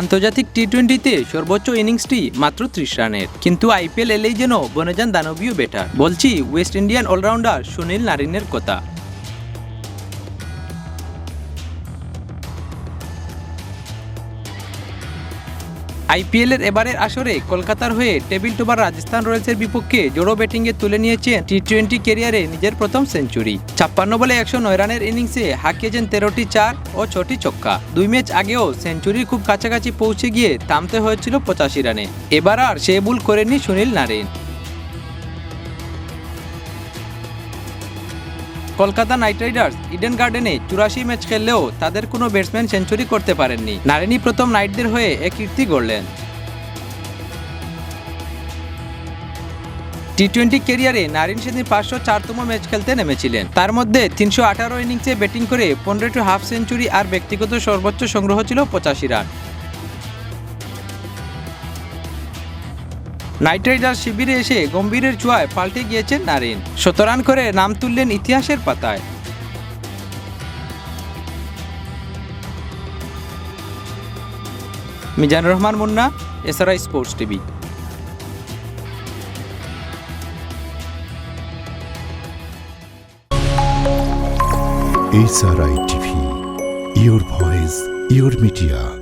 আন্তর্জাতিক টি টোয়েন্টিতে সর্বোচ্চ ইনিংসটি মাত্র ত্রিশ রানের। কিন্তু আইপিএল এলেই যেন বনে যান দানবীয় বেটার বলছি, ওয়েস্ট ইন্ডিয়ান অলরাউন্ডার সুনীল নারিনের কথা। আইপিএলের এবারের আসরে কলকাতার হয়ে টেবিল টোবার রাজস্থান রয়্যালসের বিপক্ষে জোড়ো ব্যাটিংয়ে তুলে নিয়েছেন টি টোয়েন্টি কেরিয়ারে নিজের প্রথম সেঞ্চুরি। ছাপ্পান্ন বলে একশো নয় রানের ইনিংসে হাঁকিয়েছেন তেরোটি চার ও ছটি ছক্কা। দুই ম্যাচ আগেও সেঞ্চুরির খুব কাছাকাছি পৌঁছে গিয়ে থামতে হয়েছিল পঁচাশি রানে। এবার আর সে ভুল করেনি Sunil Narine Kolkata Knight Riders Eden গার্ডেনে চুরাশি ম্যাচ খেললেও তাদের কোনো ব্যাটসম্যান সেঞ্চুরি করতে পারেননি। নারিনী প্রথম নাইটদের হয়ে এক কীর্তি গড়লেন। টি টোয়েন্টি ক্যারিয়ারে নারিন সেদিন পাঁচশো চারতম ম্যাচ খেলতে নেমেছিলেন। তার মধ্যে তিনশো আঠারো ইনিংসে ব্যাটিং করে পনেরোটি হাফ সেঞ্চুরি আর ব্যক্তিগত সর্বোচ্চ সংগ্রহ ছিল পঁচাশি রান। নাইট শিবিরে এসে গম্ভীরের ছোঁয়ায় পাল্টে গিয়েছেন নারিন। শত রান করে নাম তুললেন ইতিহাসের পাতায়। Mizanur Rahman Munna SRI sports TV. SRI TV, your voice, your media.